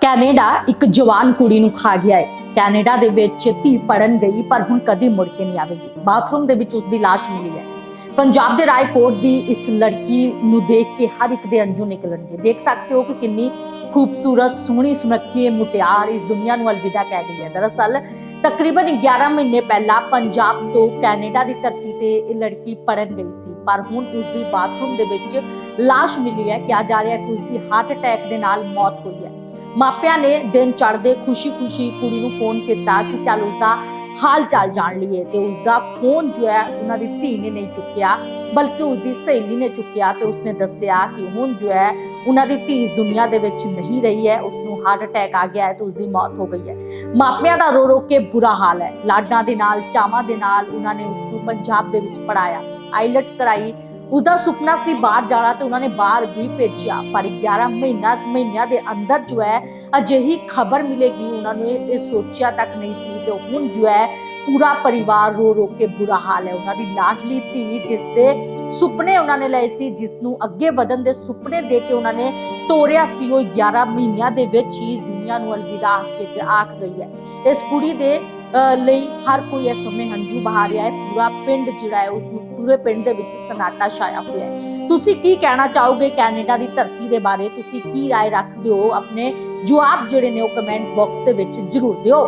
Canada ਇੱਕ ਜਵਾਨ ਕੁੜੀ ਨੂੰ ਖਾ ਗਿਆ ਹੈ। ਕੈਨੇਡਾ ਦੇ ਵਿੱਚ ਧੀ ਪੜਨ ਗਈ, ਪਰ ਹੁਣ ਕਦੀ ਮੁੜ ਕੇ ਨਹੀਂ ਆਵੇਗੀ। ਬਾਥਰੂਮ ਦੇ ਵਿੱਚ ਉਸ ਦੀ ਲਾਸ਼ ਮਿਲੀ ਹੈ। ਪੰਜਾਬ ਦੇ ਰਾਏਕੋਟ ਦੀ ਇਸ ਲੜਕੀ ਨੂੰ ਦੇਖ ਕੇ ਹਰ ਇੱਕ ਦੇ ਅੰਜੂ ਨਿਕਲਣਗੇ। ਦੇਖ ਸਕਦੇ ਹੋ ਕਿ ਕਿੰਨੀ ਖੂਬਸੂਰਤ, ਸੋਹਣੀ, ਸੁਨੱਖੀ ਇਹ ਮੁਟਿਆਰ ਇਸ ਦੁਨੀਆ ਨੂੰ ਅਲਵਿਦਾ ਕਹਿ ਗਈ ਹੈ। ਦਰਅਸਲ, ਤਕਰੀਬਨ 11 ਮਹੀਨੇ ਪਹਿਲਾਂ ਪੰਜਾਬ ਤੋਂ ਕੈਨੇਡਾ ਦੀ ਧਰਤੀ ਤੇ ਇਹ ਲੜਕੀ ਪੜਨ ਗਈ ਸੀ। ਪਰ ਹੁਣ ਉਸ ਦੀ ਬਾਥਰੂਮ ਦੇ ਵਿੱਚ ਲਾਸ਼ ਮਿਲੀ ਹੈ। ਕਿਹਾ ਜਾ ਰਿਹਾ ਕਿ ਉਸ ਦੀ ਹਾਰਟ ਅਟੈਕ ਦੇ ਨਾਲ ਮੌਤ ਹੋਈ ਹੈ। ਮਾਪਿਆਂ ਨੇ ਦਿਨ ਚੜ੍ਹਦੇ ਖੁਸ਼ੀ-ਖੁਸ਼ੀ ਕੁੜੀ ਨੂੰ ਫੋਨ ਕੀਤਾ ਕਿ ਚੱਲ ਉਸ ਹਾਲ ਚਾਲ ਜਾਣ ਲਈਏ ਤੇ ਉਸ ਫੋਨ ਜੋ ਹੈ ਉਹਨਾਂ ਦੀ ਧੀ ਨੇ ਨਹੀਂ ਚੁੱਕਿਆ, ਬਲਕਿ ਉਸ ਸਹੇਲੀ ਨੇ ਚੁੱਕਿਆ ਤੇ ਉਸਨੇ ਦੱਸਿਆ ਕਿ ਹੁਣ ਜੋ ਹੈ ਉਹਨਾਂ ਦੀ ਧੀ ਇਸ ਦੁਨੀਆ ਦੇ ਵਿੱਚ ਨਹੀਂ ਰਹੀ ਹੈ ਉਸ ਨੂੰ ਹਾਰਟ ਅਟੈਕ ਆ ਗਿਆ ਹੈ ਤੇ ਉਸਦੀ ਮੌਤ ਹੋ ਗਈ ਹੈ। ਮਾਪਿਆਂ ਦਾ ਰੋ ਰੋ ਕੇ ਬੁਰਾ ਹਾਲ ਹੈ। ਲਾਡਾਂ ਦੇ ਨਾਲ, ਚਾਵਾਂ ਦੇ ਨਾਲ ਉਹਨਾਂ ਨੇ ਉਸ ਨੂੰ ਪੰਜਾਬ ਦੇ ਵਿੱਚ ਪੜਾਇਆ ਆਈਲਟਸ ਕਰਾਈ। ਉਹਦਾ ਸੁਪਨਾ ਸੀ ਬਾਹਰ ਜਾਣਾ ਤੇ ਉਹਨਾਂ ਨੇ ਬਾਹਰ ਵੀ ਭੇਜਿਆ। ਪਰ 11 ਮਹੀਨਾ ਮਹੀਨਿਆਂ ਦੇ ਅੰਦਰ ਜੋ ਹੈ ਅਜਿਹੀ ਖਬਰ ਮਿਲੇਗੀ ਉਹਨਾਂ ਨੂੰ ਇਹ ਸੋਚਿਆ ਤੱਕ ਨਹੀਂ ਸੀ ਤੇ ਹੁਣ ਜੋ ਹੈ ਪੂਰਾ ਪਰਿਵਾਰ ਰੋ ਰੋ ਕੇ ਬੁਰਾ ਹਾਲ ਹੈ। ਉਹਨਾਂ ਦੀ ਲਾਡਲੀ ਧੀ ਜਿਸ ਦੇ ਸੁਪਨੇ ਉਹਨਾਂ ਨੇ ਲਏ ਸੀ ਜਿਸ ਨੂੰ ਅੱਗੇ ਵਧਣ ਦੇ ਸੁਪਨੇ ਦੇ ਕੇ ਉਹਨਾਂ ਨੇ ਤੋਰਿਆ ਸੀ ਉਹ 11 ਮਹੀਨਿਆਂ ਦੇ ਵਿੱਚ ਹੀ ਇਸ ਦੁਨੀਆ ਨੂੰ ਅਲਵਿਦਾ ਆਖ ਕੇ ਆਖ ਗਈ ਹੈ। ਇਸ ਕੁੜੀ ਦੇ ਅ, ਲਈ ਹਰ ਕੋਈ ਇਸ ਸਮੇਂ ਹੰਝੂ ਬਹਾ ਰਿਹਾ ਹੈ। ਪੂਰਾ ਪਿੰਡ ਜਿਹੜਾ ਹੈ ਉਸ ਨੂੰ ਪੂਰੇ ਪਿੰਡ ਦੇ ਵਿੱਚ ਸਨਾਟਾ ਛਾਇਆ ਹੋਇਆ ਹੈ ਤੁਸੀਂ ਕੀ ਕਹਿਣਾ ਚਾਹੋਗੇ ਕੈਨੇਡਾ ਦੀ ਧਰਤੀ ਦੇ ਬਾਰੇ ਤੁਸੀਂ ਕੀ رائے ਰੱਖਦੇ ਹੋ ਆਪਣੇ ਜਵਾਬ ਜਿਹੜੇ ਨੇ ਉਹ ਕਮੈਂਟ ਬਾਕਸ ਦੇ ਵਿੱਚ ਜ਼ਰੂਰ ਦਿਓ